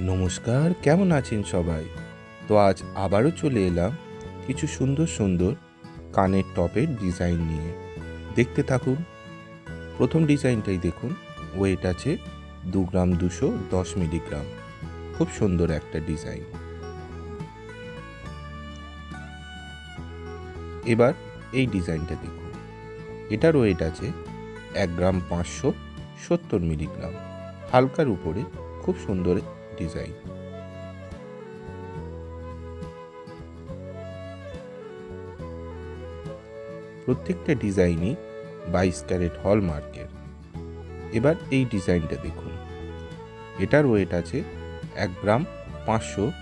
নমস্কার, কেমন আছেন সবাই? তো আজ আবারও চলে এলাম কিছু সুন্দর সুন্দর কানের টপের ডিজাইন নিয়ে। দেখতে থাকুন। প্রথম ডিজাইনটাই দেখুন। ওয়েট আছে দু গ্রাম দুশো দশ মিলিগ্রাম। খুব সুন্দর একটা ডিজাইন। এবার এই ডিজাইনটা দেখুন। এটার ওয়েট আছে এক গ্রাম পাঁচশো সত্তর মিলিগ্রাম। হালকার উপরে খুব সুন্দর ডিজাইন প্রত্যেকটা ডিজাইনই বাইশ ক্যারেট হলমার্কের। এবার এই ডিজাইনটা দেখুন। এটার ওয়েট আছে এক গ্রাম পাঁচশো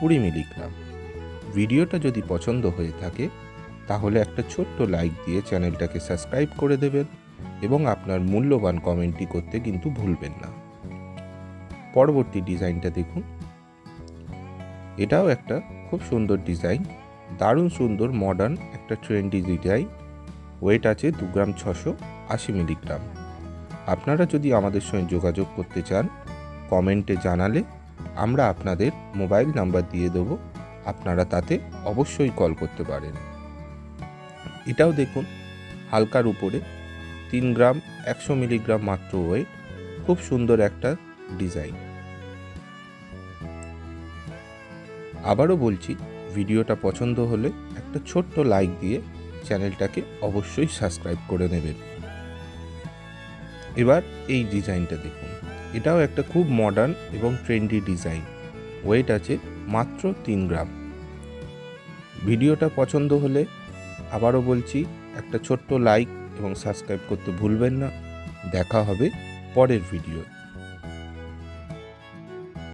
কুড়ি মিলিগ্রাম। ভিডিওটা যদি পছন্দ হয়ে থাকে, তাহলে একটা ছোট্ট লাইক দিয়ে চ্যানেলটাকে সাবস্ক্রাইব করে দেবেন এবং আপনার মূল্যবান কমেন্টটি করতে কিন্তু ভুলবেন না। পরবর্তী ডিজাইনটা দেখুন। এটাও একটা খুব সুন্দর ডিজাইন, দারুণ সুন্দর মডার্ন একটা ট্রেন্ডি ডিজাইন ওয়েট আছে দু গ্রাম ছশো আশি মিলিগ্রাম আপনারা যদি আমাদের সঙ্গে যোগাযোগ করতে চান কমেন্টে জানালে আমরা আপনাদের মোবাইল নাম্বার দিয়ে দেব, আপনারা তাতে অবশ্যই কল করতে পারেন। এটাও দেখুন, হালকার উপরে তিন গ্রাম একশো মিলিগ্রাম মাত্র ওয়েট খুব সুন্দর একটা ডিজাইন। আবারও বলছি, ভিডিওটা পছন্দ হলে একটা ছোট্ট লাইক দিয়ে চ্যানেলটাকে অবশ্যই সাবস্ক্রাইব করে নেবেন। এবার এই ডিজাইনটা দেখুন। এটাও একটা খুব মডার্ন এবং ট্রেন্ডি ডিজাইন ওয়েট আছে মাত্র তিন গ্রাম। ভিডিওটা পছন্দ হলে আবারও বলছি, একটা ছোট্ট লাইক এবং সাবস্ক্রাইব করতে ভুলবেন না। দেখা হবে পরের ভিডিও